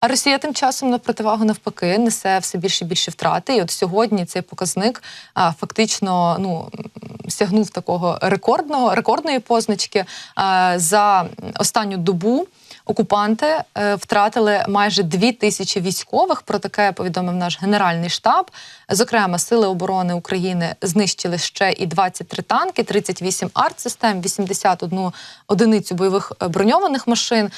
А Росія тим часом на противагу навпаки несе все більше і більше втрати. І от сьогодні цей показник а, фактично ну сягнув такого рекордного рекордної позначки. А, за останню добу окупанти е, втратили майже дві тисячі військових. Про таке повідомив наш генеральний штаб. Зокрема, сили оборони України знищили ще і 23 танки, 38 артсистем, 81 одиницю бойових е, броньованих машин.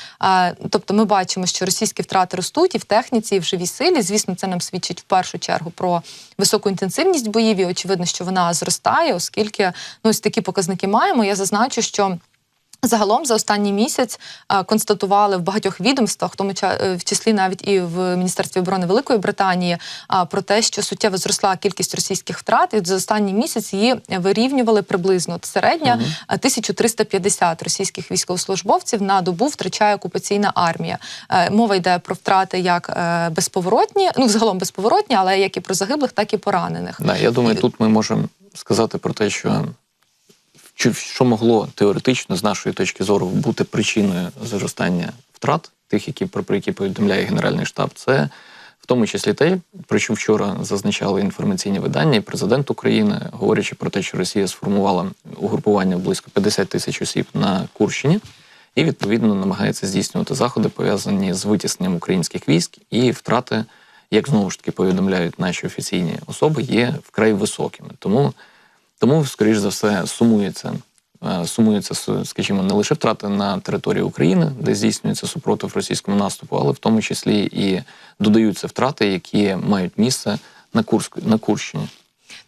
Тобто, ми бачимо, що російські втрати ростуть і в техніці, і в живій силі. Звісно, це нам свідчить в першу чергу про високу інтенсивність боїв. І очевидно, що вона зростає, оскільки ну ось такі показники маємо. Я зазначу, що. Загалом за останній місяць е, констатували в багатьох відомствах, в тому е, в числі навіть і в Міністерстві оборони Великої Британії, а, про те, що суттєво зросла кількість російських втрат, і за останній місяць її вирівнювали приблизно середня е, 1350 російських військовослужбовців на добу втрачає окупаційна армія. Е, Мова йде про втрати як е, безповоротні, ну взагалом безповоротні, але як і про загиблих, так і поранених. Да, я думаю, І- тут ми можемо сказати про те, що чи- що могло теоретично з нашої точки зору бути причиною зростання втрат, тих, які про які повідомляє Генеральний штаб, це в тому числі те, про що вчора зазначали інформаційні видання, і президент України, говорячи про те, що Росія сформувала угрупування близько 50 тисяч осіб на Курщині. І відповідно намагається здійснювати заходи, пов'язані з витісненням українських військ, і втрати, як знову ж таки повідомляють наші офіційні особи, є вкрай високими. Тому, тому скоріш за все, сумується, е, сумується, скажімо, не лише втрати на території України, де здійснюється супротив російському наступу, але в тому числі і додаються втрати, які мають місце на Курськ на Курщині.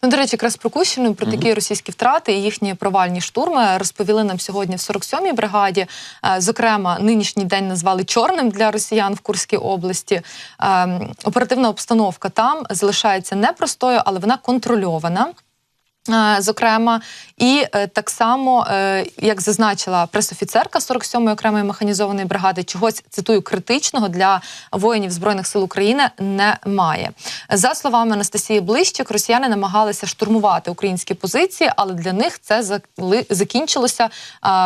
Ну, до речі, якраз про Кущину, про такі російські втрати і їхні провальні штурми розповіли нам сьогодні в 47-й бригаді. Е, Зокрема, нинішній день назвали чорним для росіян в Курській області. Е, Оперативна обстановка там залишається непростою, але вона контрольована. Е, Зокрема, і е, так само, е, як зазначила пресофіцерка 47-ї окремої механізованої бригади, чогось цитую критичного для воїнів збройних сил України немає. За словами Анастасії Блищик, росіяни намагалися штурмувати українські позиції, але для них це закінчилося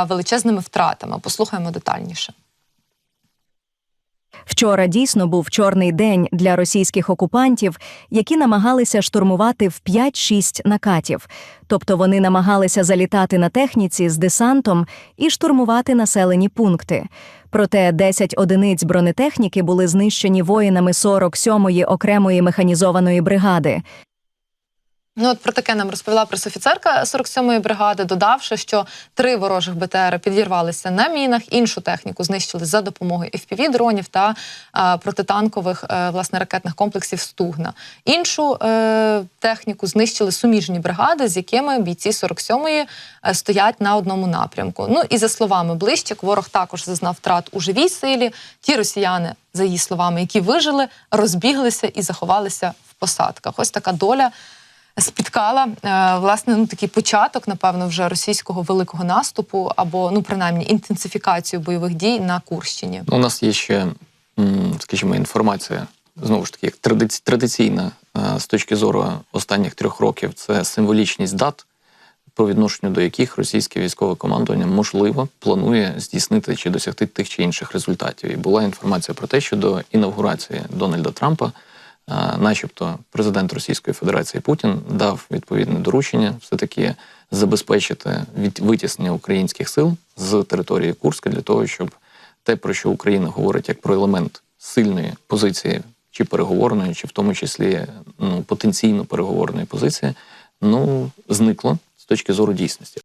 величезними втратами. Послухаємо детальніше. Вчора дійсно був чорний день для російських окупантів, які намагалися штурмувати в 5-6 накатів. Тобто вони намагалися залітати на техніці з десантом і штурмувати населені пункти. Проте 10 одиниць бронетехніки були знищені воїнами 47-ї окремої механізованої бригади. Ну, от про таке нам розповіла пресофіцерка 47-ї бригади, додавши, що три ворожих БТР підірвалися на мінах, іншу техніку знищили за допомогою FPV-дронів та е, протитанкових е, власне ракетних комплексів Стугна. Іншу е, техніку знищили суміжні бригади, з якими бійці 47-ї е, стоять на одному напрямку. Ну і за словами Блищик, ворог також зазнав втрат у живій силі. Ті росіяни, за її словами, які вижили, розбіглися і заховалися в посадках. Ось така доля спіткала е, власне ну такий початок, напевно, вже російського великого наступу або ну принаймні інтенсифікацію бойових дій на Курщині. Ну, У нас є ще, скажімо, інформація, знову ж таки, як традиційна е, з точки зору останніх трьох років, це символічність дат, по відношенню до яких російське військове командування можливо планує здійснити чи досягти тих чи інших результатів. І була інформація про те, що до інавгурації Дональда Трампа, начебто, президент Російської Федерації Путін дав відповідне доручення все-таки забезпечити від витіснення українських сил з території Курська для того, щоб те, про що Україна говорить як про елемент сильної позиції, чи переговорної, чи в тому числі ну, потенційно переговорної позиції, ну зникло з точки зору дійсності.